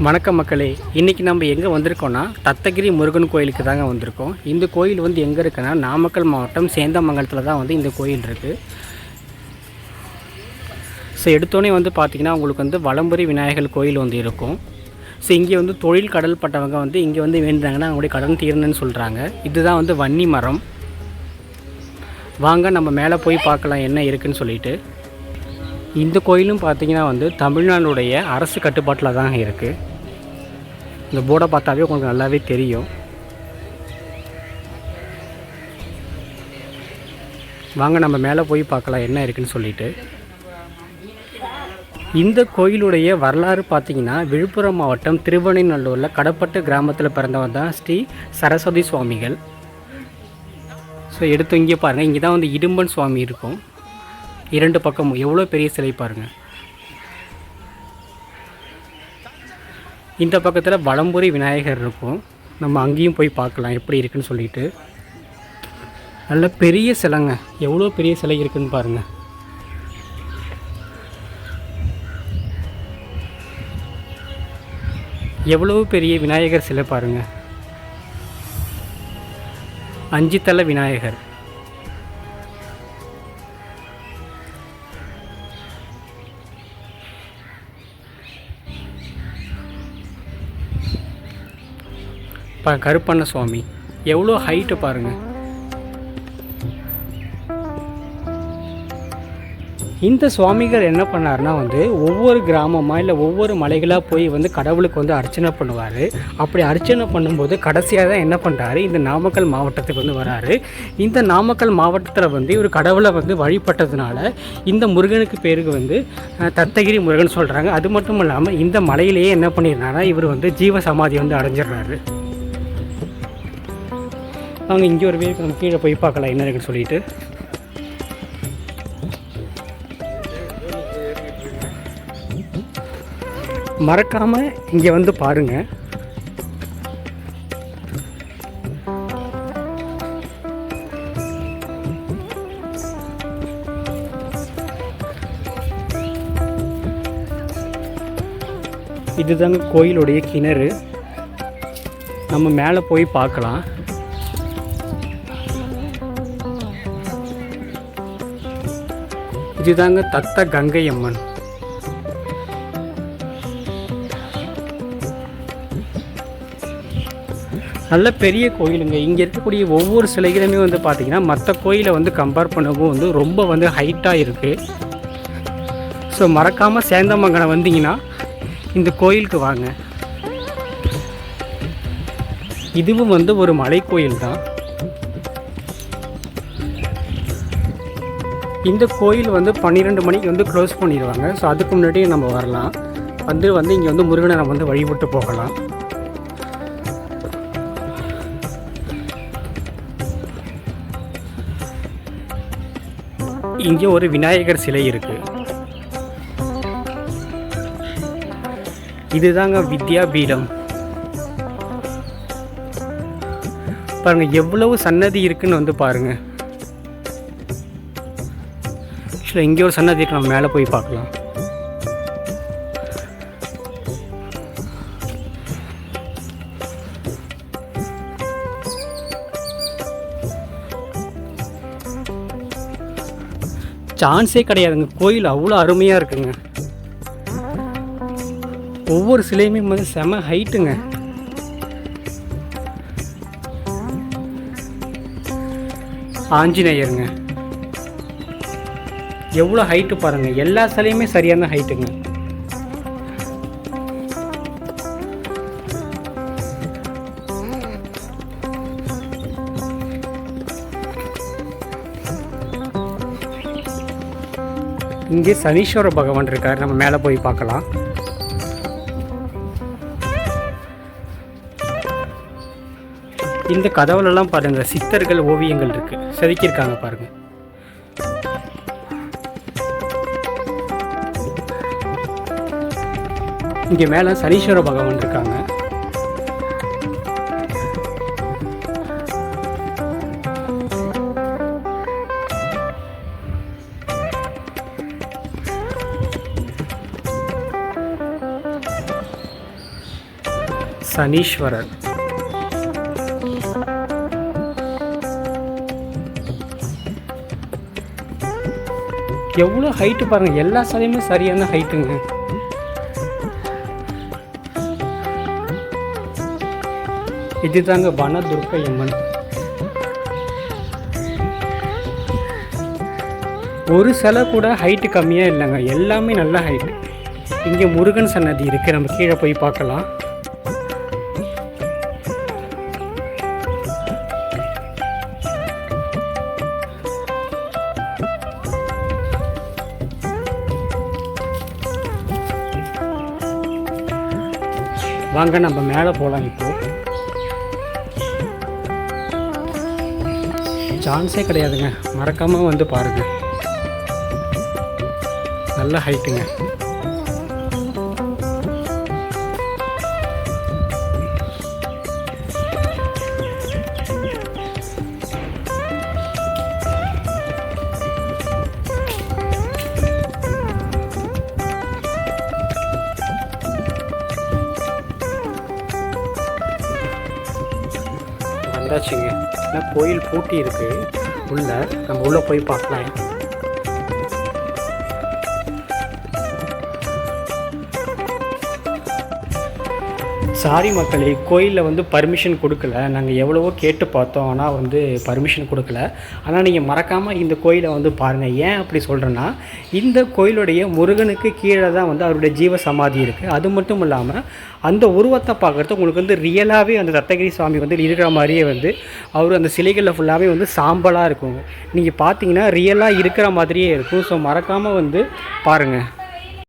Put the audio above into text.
வணக்கம் மக்களே. இன்றைக்கி நம்ம எங்கே வந்திருக்கோம்னா தத்தகிரி முருகன் கோயிலுக்கு தாங்க வந்திருக்கோம். இந்த கோயில் வந்து எங்கே இருக்குன்னா நாமக்கல் மாவட்டம் சேந்தமங்கலத்தில் தான் வந்து இந்த கோயில் இருக்குது ஸோ எடுத்தோடனே வந்து பார்த்திங்கன்னா உங்களுக்கு வந்து வளம்புரி விநாயகர் கோயில் வந்து இருக்கும். ஸோ இங்கே வந்து தொழில் கடல் பட்டவங்க வந்து இங்கே வந்து வேண்டுறாங்கன்னா அவங்களுடைய கடன் தீரணும்னு சொல்கிறாங்க இதுதான் வந்து வன்னி மரம். வாங்க நம்ம மேலே போய் பார்க்கலாம் என்ன இருக்குன்னு சொல்லிட்டு. இந்த கோயிலும் பார்த்தீங்கன்னா வந்து தமிழ்நாடுடைய அரசு கட்டுப்பாட்டில் தான் இருக்குது இந்த போர்டை பார்த்தாவே உங்களுக்கு நல்லாவே தெரியும். வாங்க நம்ம மேலே போய் பார்க்கலாம் என்ன இருக்குன்னு சொல்லிட்டு. இந்த கோயிலுடைய வரலாறு பார்த்தீங்கன்னா விழுப்புரம் மாவட்டம் திருவனைநல்லூரில் கடப்பட்டு கிராமத்தில் பிறந்தவர் தான் ஸ்ரீ சரஸ்வதி சுவாமிகள். ஸோ எடுத்து இங்கே பாருங்கள் இங்கே தான் வந்து இடும்பன் சுவாமி இருக்கும். இரண்டு பக்கமும் எவ்வளோ பெரிய சிலை பாருங்கள் இந்த பக்கத்தில் வலம்புரி விநாயகர் இருக்கும். நம்ம அங்கேயும் போய் பார்க்கலாம் எப்படி இருக்குன்னு சொல்லிட்டு. நல்ல பெரிய சிலைங்க. எவ்வளோ பெரிய சிலை இருக்குன்னு பாருங்கள் எவ்வளோ பெரிய விநாயகர் சிலை பாருங்கள் அஞ்சு தலை விநாயகர். இப்போ கருப்பண்ண சுவாமி. எவ்வளோ ஹைட்டு பாருங்கள் இந்த சுவாமிகள் என்ன பண்ணாருன்னா வந்து ஒவ்வொரு கிராமமாக இல்லை ஒவ்வொரு மலைகளாக போய் வந்து கடவுளுக்கு வந்து அர்ச்சனை பண்ணுவார். அப்படி அர்ச்சனை பண்ணும்போது கடைசியாக தான் என்ன பண்ணுறாரு இந்த நாமக்கல் மாவட்டத்துக்கு வந்து வராரு. இந்த நாமக்கல் மாவட்டத்தில் வந்து இவர் கடவுளை வந்து வழிபட்டதுனால இந்த முருகனுக்கு பேருக்கு வந்து தத்தகிரி முருகன் சொல்கிறாங்க அது மட்டும் இல்லாமல் இந்த மலையிலேயே என்ன பண்ணிடுறாருன்னா இவர் வந்து ஜீவ சமாதி வந்து அடைஞ்சிடுறாரு. அவங்க இங்கே ஒரு பேருக்கு நம்ம கீழே போய் பார்க்கலாம் என்ன இருக்குன்னு சொல்லிட்டு. மறக்காம இங்கே வந்து பாருங்க. இதுதாங்க கோயிலுடைய கிணறு. நம்ம மேலே போய் பார்க்கலாம். இதுதாங்க தத்த கங்கை அம்மன் நல்ல பெரிய கோயிலுங்க. இங்கே இருக்கக்கூடிய ஒவ்வொரு சிலைகளுமே வந்து பார்த்திங்கன்னா மற்ற கோயிலை வந்து கம்பேர் பண்ணவும் வந்து ரொம்ப வந்து ஹைட்டாக இருக்குது ஸோ மறக்காமல் சேந்தமங்கலம் வந்தீங்கன்னா இந்த கோயிலுக்கு வாங்க. இதுவும் வந்து ஒரு மலை கோயில் தான் இந்த கோயில் வந்து பன்னிரெண்டு மணிக்கு வந்து க்ளோஸ் பண்ணிடுவாங்க. ஸோ அதுக்கு முன்னாடியே நம்ம வரலாம். வந்து வந்து இங்கே வந்து முருகனை நம்ம வந்து வழிபட்டு போகலாம். இங்கே ஒரு விநாயகர் சிலை இருக்கு. இதுதாங்க வித்யா பீடம் பாருங்க எவ்வளவு சன்னதி இருக்குன்னு வந்து பாருங்கள் ஆக்சுவலாக இங்கே ஒரு சன்னதி இருக்கு நம்ம மேலே போய் பார்க்கலாம். சான்ஸே கிடையாதுங்க. கோயில் அவ்வளோ அருமையாக இருக்குங்க. ஒவ்வொரு சிலையுமே வந்து செம ஹைட்டுங்க ஆஞ்சநேயருங்க. எவ்வளோ ஹைட்டு பாருங்கள் எல்லா சிலையுமே சரியான ஹைட்டுங்க இங்கே சனீஸ்வர பகவான் இருக்கார். நம்ம மேலே போய் பார்க்கலாம். இந்த கதவுலலாம் பாருங்க சித்தர்கள் ஓவியங்கள் இருக்குது செதுக்கியிருக்காங்க பாருங்கள் இங்கே மேலே சனீஸ்வர பகவான் இருக்காங்க. சனீஸ்வரர். எவ்வளோ ஹைட்டு பாருங்கள் எல்லா சிலையுமே சரியான ஹைட்டுங்க இதுதாங்க வனதுர்க்கை அம்மன். ஒரு சிலை கூட ஹைட்டு கம்மியாக இல்லைங்க. எல்லாமே நல்ல ஹைட்டு இங்கே முருகன் சன்னதி இருக்குது நம்ம கீழே போய் பார்க்கலாம். வாங்க நம்ம மேலே போகலாம் இப்போ. சான்ஸே கிடையாதுங்க. மறக்காமல் வந்து பாருங்கள் நல்ல ஹைட்டுங்க வந்தாச்சுங்க ஆனால் கோயில் பூட்டி இருக்கு உள்ள நம்ம உள்ளே போய் பார்க்கலாம் சாரி மக்களே கோயிலில் வந்து பர்மிஷன் கொடுக்கல. நாங்கள் எவ்வளவோ கேட்டு பார்த்தோம் ஆனால் வந்து பர்மிஷன் கொடுக்கல. ஆனால் நீங்கள் மறக்காமல் இந்த கோயிலை வந்து பாருங்கள் ஏன் அப்படி சொல்கிறேன்னா இந்த கோயிலுடைய முருகனுக்கு கீழே தான் வந்து அவருடைய ஜீவ சமாதி இருக்குது அது மட்டும் இல்லாமல் அந்த உருவத்தை பார்க்குறது உங்களுக்கு வந்து ரியலாகவே அந்த தத்தகிரி சுவாமி வந்து இருக்கிற மாதிரியே வந்து அவர் அந்த சிலைகளில் ஃபுல்லாகவே வந்து சாம்பலாக இருக்கும். நீங்கள் பார்த்தீங்கன்னா ரியலாக இருக்கிற மாதிரியே இருக்கும். ஸோ மறக்காமல் வந்து பாருங்கள்